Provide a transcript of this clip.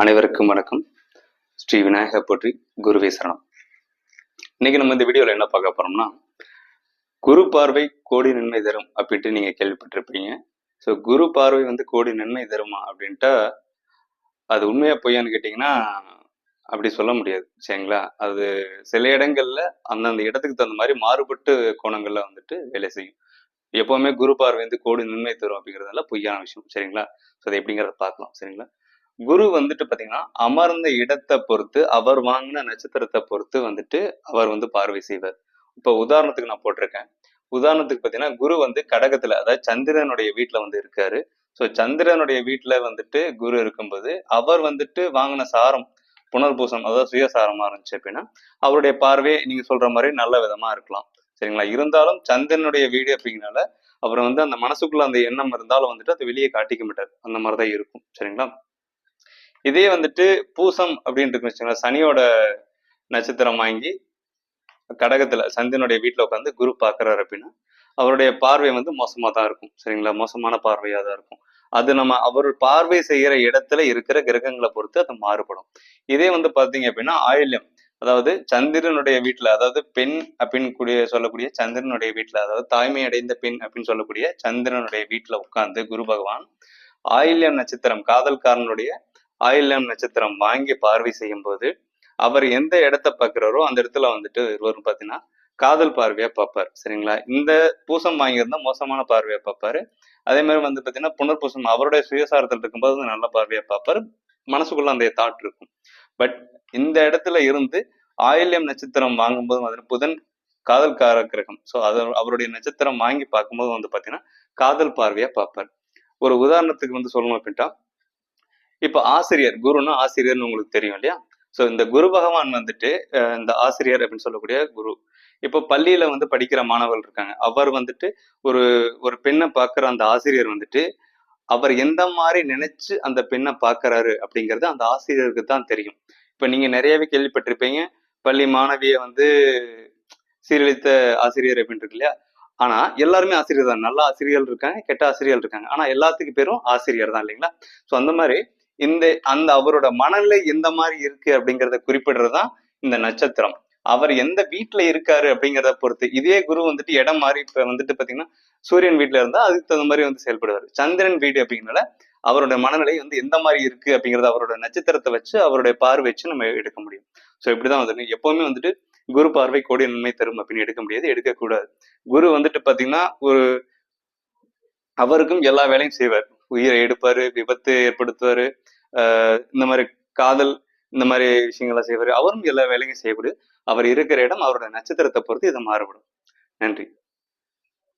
அனைவருக்கும் வணக்கம். ஸ்ரீ விநாயகர் போற்றி குருவே சரணம். இன்னைக்கு நம்ம இந்த வீடியோவில் என்ன பார்க்க போறோம்னா குரு பார்வை கோடி நன்மை தரும் அப்படின்ட்டு நீங்க கேள்விப்பட்டிருப்பீங்க. ஸோ குரு பார்வை வந்து கோடி நன்மை தருமா அப்படின்ட்டா அது உண்மையா பொய்யான்னு கேட்டிங்கன்னா அப்படி சொல்ல முடியாது. சரிங்களா? அது சில இடங்கள்ல அந்தந்த இடத்துக்கு தகுந்த மாதிரி மாறுபட்டு கோணங்கள்ல வந்துட்டு வேலை செய்யும். எப்பவுமே குரு பார்வை வந்து கோடி நன்மை தரும் அப்படிங்கிறதெல்லாம் பொய்யான விஷயம். சரிங்களா? ஸோ அது எப்படிங்கிறத பார்க்கலாம். சரிங்களா? குரு வந்துட்டு பாத்தீங்கன்னா அமர்ந்த இடத்தை பொறுத்து அவர் வாங்கின நட்சத்திரத்தை பொறுத்து வந்துட்டு அவர் வந்து பார்வை செய்வார். இப்ப உதாரணத்துக்கு நான் போட்டிருக்கேன். உதாரணத்துக்கு பாத்தீங்கன்னா குரு வந்து கடகத்துல அதாவது சந்திரனுடைய வீட்டுல வந்து இருக்காரு. ஸோ சந்திரனுடைய வீட்டுல வந்துட்டு குரு இருக்கும்போது அவர் வந்துட்டு வாங்கின சாரம் புனர்பூசம் அதாவது சுயசாரமா இருந்துச்சு அப்படின்னா அவருடைய பார்வை நீங்க சொல்ற மாதிரி நல்ல விதமா இருக்கலாம். சரிங்களா? இருந்தாலும் சந்திரனுடைய வீடு அப்படிங்கனால அவர் வந்து அந்த மனசுக்குள்ள அந்த எண்ணம் இருந்தாலும் வந்துட்டு அதை வெளியே காட்டிக்க மாட்டார். அந்த மாதிரிதான் இருக்கும். சரிங்களா? இதே வந்துட்டு பூசம் அப்படின்னு இருக்குன்னு வச்சுக்கோங்களேன். சனியோட நட்சத்திரம் வாங்கி கடகத்துல சந்தினுடைய வீட்டில் உட்காந்து குரு பார்க்குறாரு அப்படின்னா அவருடைய பார்வை வந்து மோசமாக தான் இருக்கும். சரிங்களா? மோசமான பார்வையாக தான் இருக்கும். அது நம்ம அவர் பார்வை செய்கிற இடத்துல இருக்கிற கிரகங்களை பொறுத்து அது மாறுபடும். இதே வந்து பார்த்தீங்க அப்படின்னா ஆயில்யம். அதாவது சந்திரனுடைய வீட்டில் அதாவது பெண் அப்படின்னு கூடிய சொல்லக்கூடிய சந்திரனுடைய வீட்டில் அதாவது தாய்மை அடைந்த பெண் அப்படின்னு சொல்லக்கூடிய சந்திரனுடைய வீட்டில் உட்கார்ந்து குரு பகவான் ஆயில்யம் நட்சத்திரம் காதல்காரனுடைய ஆயில்யம் நட்சத்திரம் வாங்கி பார்வை செய்யும் போது அவர் எந்த இடத்த பார்க்கிறாரோ அந்த இடத்துல வந்துட்டு இவர் பார்த்தீங்கன்னா காதல் பார்வையா பார்ப்பார். சரிங்களா? இந்த பூசம் வாங்கியிருந்தா மோசமான பார்வையா பார்ப்பாரு. அதே மாதிரி வந்து பார்த்தீங்கன்னா புனர்பூசம் அவருடைய சுயசாரத்தில் இருக்கும்போது வந்து நல்ல பார்வையா பார்ப்பாரு. மனசுக்குள்ள அந்த தாட் இருக்கும். பட் இந்த இடத்துல இருந்து ஆயில்யம் நட்சத்திரம் வாங்கும்போது வந்து புதன் காதல்கார கிரகம். ஸோ அது அவருடைய நட்சத்திரம் வாங்கி பார்க்கும்போது வந்து பார்த்தீங்கன்னா காதல் பார்வையா பார்ப்பார். ஒரு உதாரணத்துக்கு வந்து சொல்லணும் அப்படின்ட்டா இப்போ ஆசிரியர் குருன்னா ஆசிரியர்னு உங்களுக்கு தெரியும் இல்லையா? ஸோ இந்த குரு பகவான் வந்துட்டு இந்த ஆசிரியர் அப்படின்னு சொல்லக்கூடிய குரு. இப்போ பள்ளியில வந்து படிக்கிற மாணவர்கள் இருக்காங்க. அவர் வந்துட்டு ஒரு ஒரு பெண்ணை பார்க்குற அந்த ஆசிரியர் வந்துட்டு அவர் எந்த மாதிரி நினைச்சு அந்த பெண்ணை பார்க்கறாரு அப்படிங்கிறது அந்த ஆசிரியருக்கு தான் தெரியும். இப்போ நீங்க நிறையவே கேள்விப்பட்டிருப்பீங்க பள்ளி மாணவியை வந்து சீரழித்த ஆசிரியர் அப்படின்னு இருக்கு இல்லையா? ஆனா எல்லாருமே ஆசிரியர் தான். நல்ல ஆசிரியர்கள் இருக்காங்க கெட்ட ஆசிரியர்கள் இருக்காங்க. ஆனா எல்லாத்துக்கு பேரும் ஆசிரியர் தான் இல்லைங்களா? ஸோ அந்த மாதிரி இந்த அந்த அவரோட மனநிலை எந்த மாதிரி இருக்கு அப்படிங்கிறத குறிப்பிடுறது தான் இந்த நட்சத்திரம். அவர் எந்த வீட்டுல இருக்காரு அப்படிங்கிறத பொறுத்து. இதே குரு வந்துட்டு இடம் மாறி இப்ப வந்துட்டு பாத்தீங்கன்னா சூரியன் வீட்டுல இருந்தா அதுக்கு தகுந்த மாதிரி வந்து செயல்படுவார். சந்திரன் வீடு அப்படிங்கிறனால அவரோட மனநிலை வந்து எந்த மாதிரி இருக்கு அப்படிங்கறத அவரோட நட்சத்திரத்தை வச்சு அவருடைய பார்வை வச்சு நம்ம எடுக்க முடியும். ஸோ இப்படிதான் வந்துட்டு எப்பவுமே வந்துட்டு குரு பார்வை கோடி நன்மை தரும் அப்படின்னு எடுக்க முடியாது எடுக்கக்கூடாது குரு வந்துட்டு பாத்தீங்கன்னா ஒரு அவருக்கும் எல்லா வேலையும் செய்வார். உயிரை எடுப்பாரு விபத்து ஏற்படுத்துவாரு. இந்த மாதிரி காதல் இந்த மாதிரி விஷயங்களை செய்வார். அவரும் எல்லா வேலையும் செய்யக்கூடிய அவர் இருக்கிற இடம் அவரோட நட்சத்திரத்தை பொறுத்து இது மாறுபடும். நன்றி.